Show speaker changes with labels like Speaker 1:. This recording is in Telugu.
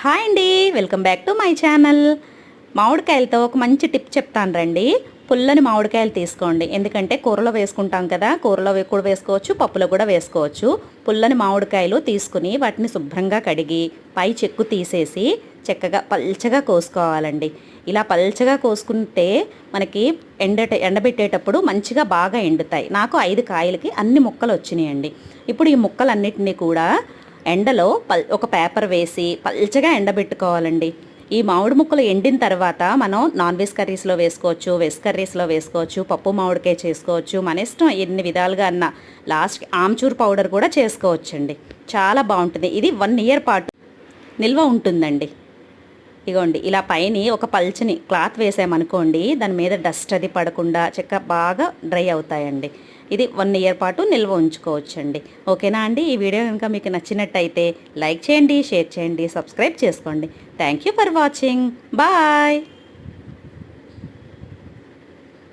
Speaker 1: హాయ్ అండి. Welcome back to my channel. మామిడికాయలతో ఒక మంచి టిప్ చెప్తాను రండి. పుల్లని మామిడికాయలు తీసుకోండి. ఎందుకంటే కూరలో వేసుకుంటాం కదా కూరలో కూడా వేసుకోవచ్చు పప్పులో కూడా వేసుకోవచ్చు. పుల్లని మామిడికాయలు తీసుకుని వాటిని శుభ్రంగా కడిగి పై చెక్కు తీసేసి చక్కగా పల్చగా కోసుకోవాలండి. ఇలా పల్చగా కోసుకుంటే మనకి ఎండ ఎండబెట్టేటప్పుడు మంచిగా బాగా ఎండుతాయి. నాకు ఐదు కాయలకి అన్ని ముక్కలు వచ్చినాయండి. ఇప్పుడు ఈ ముక్కలన్నిటినీ కూడా ఎండలో పల్ ఒక పేపర్ వేసి పల్చగా ఎండబెట్టుకోవాలండి. ఈ మామిడి ముక్కలు ఎండిన తర్వాత మనం నాన్ వెజ్ కర్రీస్లో వేసుకోవచ్చు వెజ్ కర్రీస్లో వేసుకోవచ్చు పప్పు మామిడికాయ చేసుకోవచ్చు మన ఇష్టం ఎన్ని విధాలుగా అన్న లాస్ట్ ఆమ్చూర్ పౌడర్ కూడా చేసుకోవచ్చండి. చాలా బాగుంటుంది. ఇది వన్ ఇయర్ పాటు నిల్వ ఉంటుందండి. ఇగోండి ఇలా పైన ఒక పల్చని క్లాత్ వేసామనుకోండి దాని మీద డస్ట్ అది పడకుండా చెక్క బాగా డ్రై అవుతాయండి. ఇది వన్ ఇయర్ పాటు నిల్వ ఉంచుకోవచ్చండి. ఓకేనా అండి? ఈ వీడియో కనుక మీకు నచ్చినట్టయితే లైక్ చేయండి షేర్ చేయండి సబ్స్క్రైబ్ చేసుకోండి. Thank you for watching. Bye!